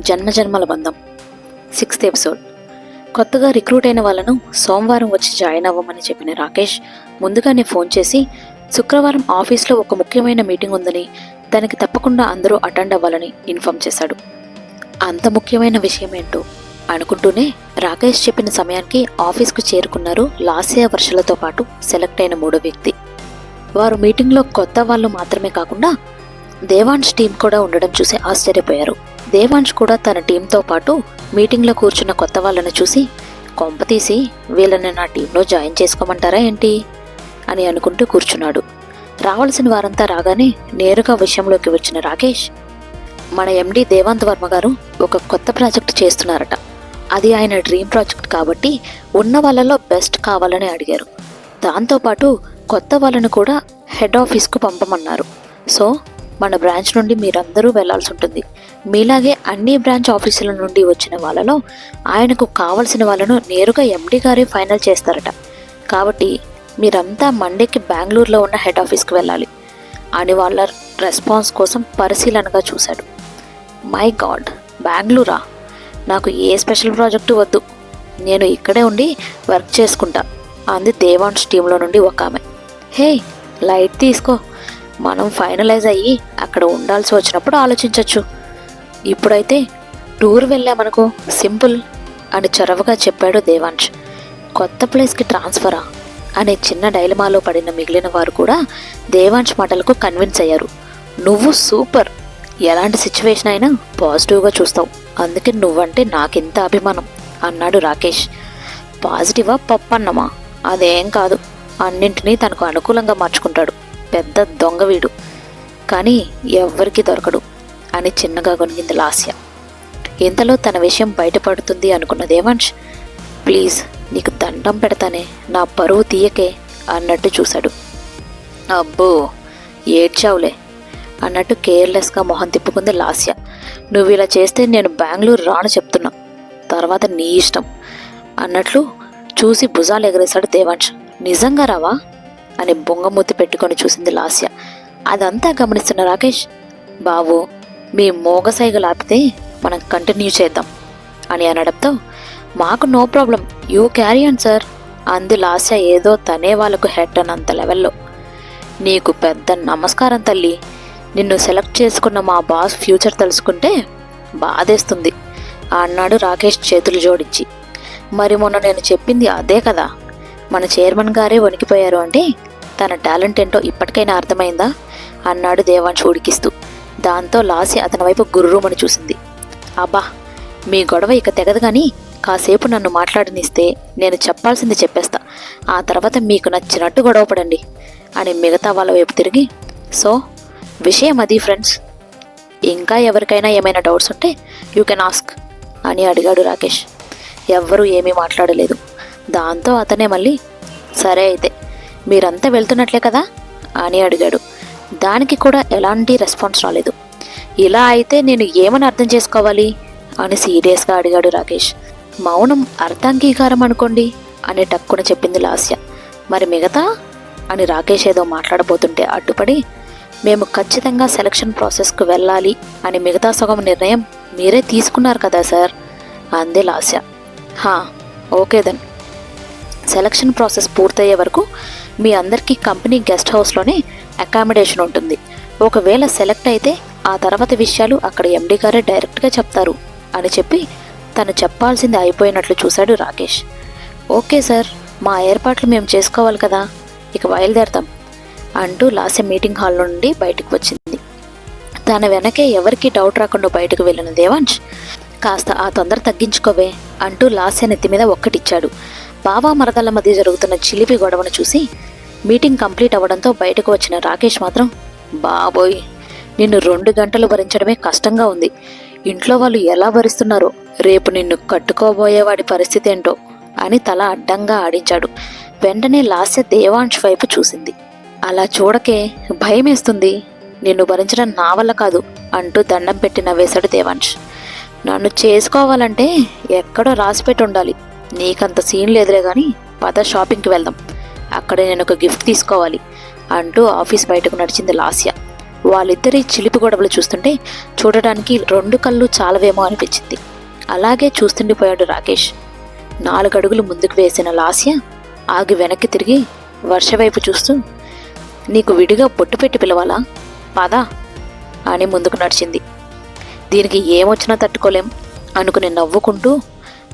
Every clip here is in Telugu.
జన్మజన్మల బంధం. సిక్స్త్ ఎపిసోడ్ కొత్తగా రిక్రూట్ అయిన వాళ్ళను సోమవారం వచ్చి జాయిన్ అవ్వమని చెప్పిన రాకేష్ ముందుగానే ఫోన్ చేసి శుక్రవారం ఆఫీస్లో ఒక ముఖ్యమైన మీటింగ్ ఉందని దానికి తప్పకుండా అందరూ అటెండ్ అవ్వాలని ఇన్ఫామ్ చేశాడు. అంత ముఖ్యమైన విషయం ఏంటో? అనుకుంటూనే రాకేష్ చెప్పిన సమయానికి ఆఫీస్కు చేరుకున్నారు లాసియా వర్షలతో పాటు సెలెక్ట్ అయిన మూడో వ్యక్తి. వారు మీటింగ్లో కొత్త వాళ్ళు మాత్రమే కాకుండా దేవాన్ష్ టీం కూడా ఉండడం చూసి ఆశ్చర్యపోయారు. దేవాంష్ కూడా తన టీంతో పాటు మీటింగ్లో కూర్చున్న కొత్త వాళ్ళను చూసి కొంపతీసి వీళ్ళని నా టీంలో జాయిన్ చేసుకోమంటారా ఏంటి? అని అనుకుంటూ కూర్చున్నాడు. రావాల్సిన వారంతా రాగానే నేరుగా విషయంలోకి వచ్చిన రాకేష్ మన ఎండి దేవాంత్ వర్మ గారు ఒక కొత్త ప్రాజెక్ట్ చేస్తున్నారట. అది ఆయన డ్రీమ్ ప్రాజెక్ట్ కాబట్టి ఉన్న వాళ్ళలో బెస్ట్ కావాలని అడిగారు. దాంతోపాటు కొత్త వాళ్ళను కూడా హెడ్ ఆఫీస్కు పంపమన్నారు. సో మన బ్రాంచ్ నుండి మీరందరూ వెళ్ళాల్సి ఉంటుంది. మీలాగే అన్ని బ్రాంచ్ ఆఫీసుల నుండి వచ్చిన వాళ్ళలో ఆయనకు కావలసిన వాళ్ళను నేరుగా ఎండి గారే ఫైనల్ చేస్తారట. కాబట్టి మీరంతా మండేకి బెంగళూరులో ఉన్న హెడ్ ఆఫీస్కి వెళ్ళాలి. అని వాళ్ళ రెస్పాన్స్ కోసం పరిశీలనగా చూశాడు. మై గాడ్ బెంగళూరా? నాకు ఏ స్పెషల్ ప్రాజెక్టు వద్దు. నేను ఇక్కడే ఉండి వర్క్ చేసుకుంటా అంది దేవాన్స్ టీంలో నుండి ఒక ఆమె. హే లైట్ తీసుకో. మనం ఫైనలైజ్ అయ్యి అక్కడ ఉండాల్సి వచ్చినప్పుడు ఆలోచించవచ్చు ఇప్పుడైతే టూర్ వెళ్ళామనుకో సింపుల్ అని చొరవగా చెప్పాడు దేవాంశ్. కొత్త ప్లేస్కి ట్రాన్స్ఫరా? అనే చిన్న డైలమాలో పడిన మిగిలిన వారు కూడా దేవాంశ్ మాటలకు కన్విన్స్ అయ్యారు. నువ్వు సూపర్! ఎలాంటి సిచ్యువేషన్ అయినా పాజిటివ్గా చూస్తావు. అందుకే నువ్వంటే నాకెంత అభిమానం అన్నాడు రాకేష్. పాజిటివా పప్పన్నమా? అదేం కాదు. అన్నింటినీ తనకు అనుకూలంగా మార్చుకుంటాడు. పెద్ద దొంగ వీడు. కానీ ఎవ్వరికీ దొరకడు. అని చిన్నగా కొనిగింది లాస్య. ఇంతలో తన విషయం బయటపడుతుంది అనుకున్న దేవాంష్ ప్లీజ్ నీకు దండం పెడతానే నా పరువు తీయకే అన్నట్టు చూశాడు. అబ్బో ఏడ్చావులే అన్నట్టు కేర్లెస్గా మొహం తిప్పుకుంది లాస్య. నువ్వు ఇలా చేస్తే నేను బెంగళూరు రాను చెప్తున్నా. తర్వాత నీ ఇష్టం అన్నట్లు చూసి భుజాలు ఎగరేశాడు దేవాంష్ నిజంగా రావా? అని బొంగమూతి పెట్టుకొని చూసింది లాస్య. అదంతా గమనిస్తున్న రాకేష్? బాబు మీ మోగసైగలు ఆపితే మనం కంటిన్యూ చేద్దాం అని అనడంతో మాకు no problem. You carry on sir. అంది లాస్య ఏదో తనే వాళ్ళకు హెడ్ అన్నంత లెవెల్లో. నీకు పెద్ద నమస్కారం తల్లి. నిన్ను సెలెక్ట్ చేసుకున్న మా బాస్ ఫ్యూచర్ తెలుసుకుంటే బాధేస్తుంది అన్నాడు రాకేష్ చేతులు జోడించి. మరి మొన్న నేను చెప్పింది అదే కదా. మన చైర్మన్ గారే వణికిపోయారు అంటే తన టాలెంట్ ఏంటో ఇప్పటికైనా అర్థమైందా? అన్నాడు దేవాంశ్ ఉడికిస్తూ. దాంతో లాసి అతని వైపు గుర్రుమని చూసింది. అబ్బా మీ గొడవ ఇక తెగదు కానీ కాసేపు నన్ను మాట్లాడనిస్తే నేను చెప్పాల్సింది చెప్పేస్తా. ఆ తర్వాత మీకు నచ్చినట్టు గొడవ పడండి అని మిగతా వాళ్ళ వైపు తిరిగి సో విషయం అది ఫ్రెండ్స్. ఇంకా ఎవరికైనా ఏమైనా డౌట్స్ ఉంటే యూ కెన్ ఆస్క్ అని అడిగాడు రాకేష్. ఎవ్వరూ ఏమీ మాట్లాడలేదు. దాంతో అతనే మళ్ళీ సరే అయితే మీరంతా వెళ్తున్నట్లే కదా? అని అడిగాడు. దానికి కూడా ఎలాంటి రెస్పాన్స్ రాలేదు. ఇలా అయితే నేను ఏమని అర్థం చేసుకోవాలి? అని సీరియస్గా అడిగాడు రాకేష్. మౌనం అర్థాంగీకారం అనుకోండి అని టక్కున చెప్పింది లాస్య. మరి మిగతా? అని రాకేష్ ఏదో మాట్లాడబోతుంటే అడ్డుపడి మేము ఖచ్చితంగా సెలక్షన్ ప్రాసెస్కు వెళ్ళాలి అని మిగతా సగం నిర్ణయం మీరే తీసుకున్నారు కదా సార్? అంది లాస్య. హా ఓకే దెన్. సెలక్షన్ ప్రాసెస్ పూర్తయ్యే వరకు మీ అందరికీ కంపెనీ గెస్ట్ హౌస్లోనే అకామిడేషన్ ఉంటుంది. ఒకవేళ సెలెక్ట్ అయితే ఆ తర్వాత విషయాలు అక్కడ ఎండీ గారే డైరెక్ట్గా చెప్తారు అని చెప్పి తను చెప్పాల్సింది అయిపోయినట్లు చూశాడు రాకేష్. ఓకే సార్ మా ఏర్పాట్లు మేము చేసుకోవాలి కదా ఇక బయలుదేరతాం అంటూ లాస్య మీటింగ్ హాల్ నుండి బయటకు వచ్చింది. తన వెనకే ఎవరికీ డౌట్ రాకుండా బయటకు వెళ్ళిన దేవాంశ్ కాస్త ఆ తొందర తగ్గించుకోవే అంటూ లాస్య నెత్తి మీద ఒక్కటిచ్చాడు. బావా మరదల మధ్య జరుగుతున్న చిలిపి గొడవను చూసి మీటింగ్ కంప్లీట్ అవ్వడంతో బయటకు వచ్చిన రాకేష్ మాత్రం బాబోయ్ నిన్ను రెండు గంటలు భరించడమే కష్టంగా ఉంది. ఇంట్లో వాళ్ళు ఎలా భరిస్తున్నారో రేపు నిన్ను కట్టుకోబోయేవాడి పరిస్థితి ఏంటో అని తల అడ్డంగా ఆడించాడు. వెంటనే లాస్య దేవాంశ్ వైపు చూసింది. అలా చూడకే భయమేస్తుంది. నిన్ను భరించడం నా వల్ల కాదు అంటూ దండం పెట్టి నవ్వేశాడు దేవాంశ్. నన్ను చేసుకోవాలంటే ఎక్కడో రాసిపెట్టి ఉండాలి. నీకంత సీన్ లేదులే కానీ పద షాపింగ్కి వెళ్దాం. అక్కడ నేను ఒక గిఫ్ట్ తీసుకోవాలి అంటూ ఆఫీస్ బయటకు నడిచింది లాస్య. వాళ్ళిద్దరి చిలిపి గొడవలు చూస్తుంటే చూడడానికి రెండు కళ్ళు చాలవేమో అనిపించింది. అలాగే చూస్తుండిపోయాడు రాకేష్. నాలుగడుగులు ముందుకు వేసిన లాస్య ఆగి వెనక్కి తిరిగి వర్షవైపు చూస్తూ నీకు విడిగా బొట్టు పెట్టి పిలవాలా? పదా అని ముందుకు నడిచింది. దీనికి ఏమొచ్చినా తట్టుకోలేం అనుకుని నవ్వుకుంటూ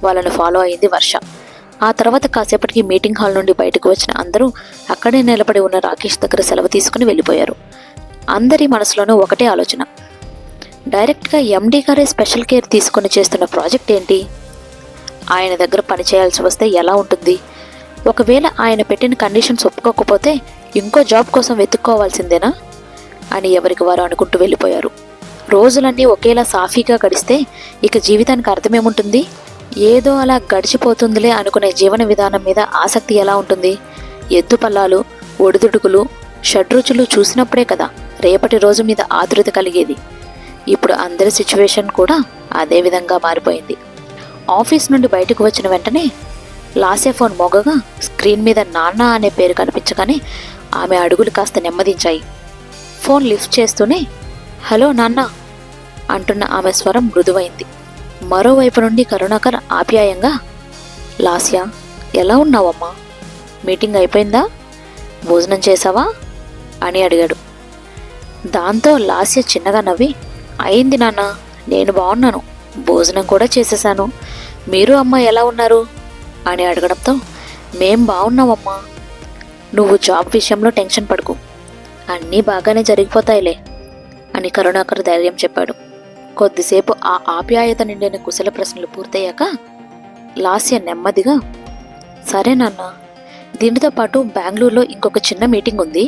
వాళ్ళను ఫాలో అయింది వర్ష. ఆ తర్వాత కాసేపటికి మీటింగ్ హాల్ నుండి బయటకు వచ్చిన అందరూ అక్కడే నిలబడి ఉన్న రాకేష్ దగ్గర సెలవు తీసుకుని వెళ్ళిపోయారు. అందరి మనసులోనూ ఒకటే ఆలోచన. డైరెక్ట్గా ఎండీ గారే స్పెషల్ కేర్ తీసుకొని చేస్తున్న ప్రాజెక్ట్ ఏంటి? ఆయన దగ్గర పని చేయాల్సి వస్తే ఎలా ఉంటుంది? ఒకవేళ ఆయన పెట్టిన కండిషన్స్ ఒప్పుకోకపోతే ఇంకో జాబ్ కోసం వెతుక్కోవాల్సిందేనా? అని ఎవరికి వారు అనుకుంటూ వెళ్ళిపోయారు. రోజులన్నీ ఒకేలా సాఫీగా గడిస్తే ఇక జీవితానికి అర్థమేముంటుంది? ఏదో అలా గడిచిపోతుందిలే అనుకునే జీవన విధానం మీద ఆసక్తి ఎలా ఉంటుంది? ఎద్దుపల్లాలు ఒడిదుడుకులు షడ్రుచులు చూసినప్పుడే కదా రేపటి రోజు మీద ఆతృత కలిగేది. ఇప్పుడు అందరి సిచ్యువేషన్ కూడా అదే విధంగా మారిపోయింది. ఆఫీస్ నుండి బయటకు వచ్చిన వెంటనే లాసే ఫోన్ మోగగా స్క్రీన్ మీద నాన్న అనే పేరు కనిపించగానే ఆమె అడుగులు కాస్త నెమ్మదించాయి. ఫోన్ లిఫ్ట్ చేస్తూనే హలో నాన్న అంటున్న ఆమె స్వరం మృదువైంది. మరోవైపు నుండి కరుణాకర్ ఆప్యాయంగా లాస్య ఎలా ఉన్నావమ్మా? మీటింగ్ అయిపోయిందా? భోజనం చేసావా అని అడిగాడు. దాంతో లాస్య చిన్నగా నవ్వి అయింది నాన్న నేను బాగున్నాను. భోజనం కూడా చేసేశాను. మీరు అమ్మ ఎలా ఉన్నారు? అని అడగడంతో మేం బాగున్నామమ్మా. నువ్వు జాబ్ విషయంలో టెన్షన్ పడకు. అన్నీ బాగానే జరిగిపోతాయిలే అని కరుణాకర్ ధైర్యం చెప్పాడు. కొద్దిసేపు ఆ ఆప్యాయత నిండిన కుశల ప్రశ్నలు పూర్తయ్యాక లాస్య నెమ్మదిగా సరే నాన్న దీనితో పాటు బెంగళూరులో ఇంకొక చిన్న మీటింగ్ ఉంది.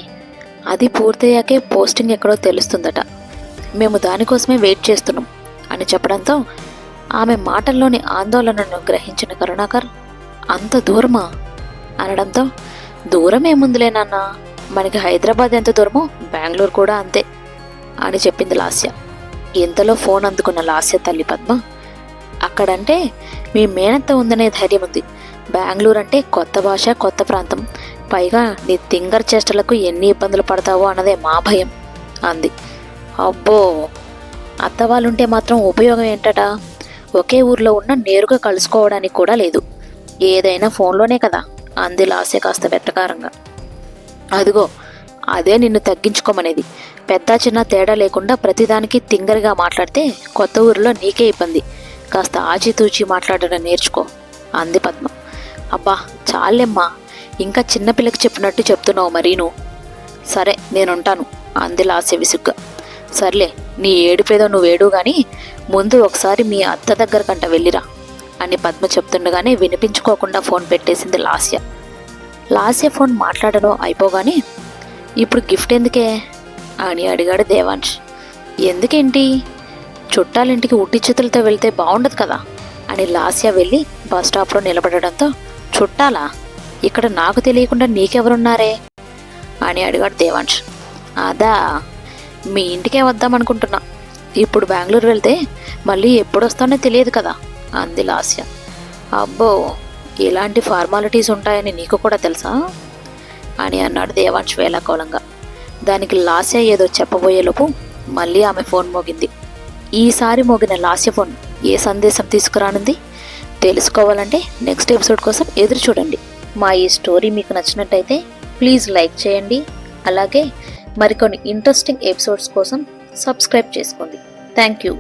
అది పూర్తయ్యాకే పోస్టింగ్ ఎక్కడో తెలుస్తుందట. మేము దానికోసమే వెయిట్ చేస్తున్నాం అని చెప్పడంతో ఆమె మాటల్లోని ఆందోళనను గ్రహించిన కరుణాకర్ అంత దూరమా? అనడంతో దూరం ఏముందిలే నాన్న మనకి హైదరాబాద్ ఎంత దూరమో బెంగళూరు కూడా అంతే అని చెప్పింది లాస్య. ఇంతలో ఫోన్ అందుకున్న లాస్య తల్లి పద్మ? అక్కడంటే మీ మేనత్త ఉందనే ధైర్యం ఉంది. బెంగళూరు అంటే కొత్త భాష కొత్త ప్రాంతం. పైగా నీ తింగర్ చేష్టలకు ఎన్ని ఇబ్బందులు పడతావో అన్నదే మా భయం అంది. అబ్బో! అత్త వాళ్ళుంటే మాత్రం ఉపయోగం ఏంటట? ఒకే ఊర్లో ఉన్న నేరుగా కలుసుకోవడానికి కూడా లేదు. ఏదైనా ఫోన్లోనే కదా అంది లాస్య కాస్త వెట్టకారంగా అదిగో అదే నిన్ను తగ్గించుకోమనేది. పెద్ద చిన్న తేడా లేకుండా ప్రతిదానికి తింగరిగా మాట్లాడితే కొత్త ఊరిలో నీకే ఇబ్బంది. కాస్త ఆచితూచి మాట్లాడడం నేర్చుకో. అంది పద్మ. అబ్బా చాలేమ్మా ఇంకా చిన్నపిల్లకి చెప్పినట్టు చెప్తున్నావు మరీను. సరే నేనుంటాను అంది లాస్య విసుగ్గా. సర్లే నీ ఏడుపేదో నువ్వేడు గాని ముందు ఒకసారి మీ అత్త దగ్గరకంట వెళ్ళిరా అని పద్మ చెప్తుండగానే వినిపించుకోకుండా ఫోన్ పెట్టేసింది లాస్య. లాస్య ఫోన్ మాట్లాడడం అయిపోగానే ఇప్పుడు గిఫ్ట్ ఎందుకే? అని అడిగాడు దేవాంష్ ఎందుకేంటి? చుట్టాలింటికి ఉట్టి చేతులతో వెళ్తే బాగుండదు కదా? అని లాస్య వెళ్ళి బస్ స్టాప్లో నిలబడడంతో చుట్టాలా? ఇక్కడ నాకు తెలియకుండా నీకెవరున్నారే? అని అడిగాడు దేవాంష్ అదా మీ ఇంటికే వద్దాం అనుకుంటున్నా ఇప్పుడు బెంగళూరు వెళ్తే మళ్ళీ ఎప్పుడు వస్తానో తెలియదు కదా? అంది లాస్య. అబ్బో ఇలాంటి ఫార్మాలిటీస్ ఉంటాయని నీకు కూడా తెలుసా? అని అన్నాడు దేవాంశ్ వేలాకోలంగా దానికి లాస్య ఏదో చెప్పబోయేలోపు మళ్ళీ ఆమె ఫోన్ మోగింది. ఈసారి మోగిన లాస్య ఫోన్ ఏ సందేశం తీసుకురానుంది? తెలుసుకోవాలంటే నెక్స్ట్ ఎపిసోడ్ కోసం ఎదురు చూడండి. మా ఈ స్టోరీ మీకు నచ్చినట్టయితే ప్లీజ్ లైక్ చేయండి. అలాగే మరికొన్ని ఇంట్రెస్టింగ్ ఎపిసోడ్స్ కోసం సబ్స్క్రైబ్ చేసుకోండి. Thank you.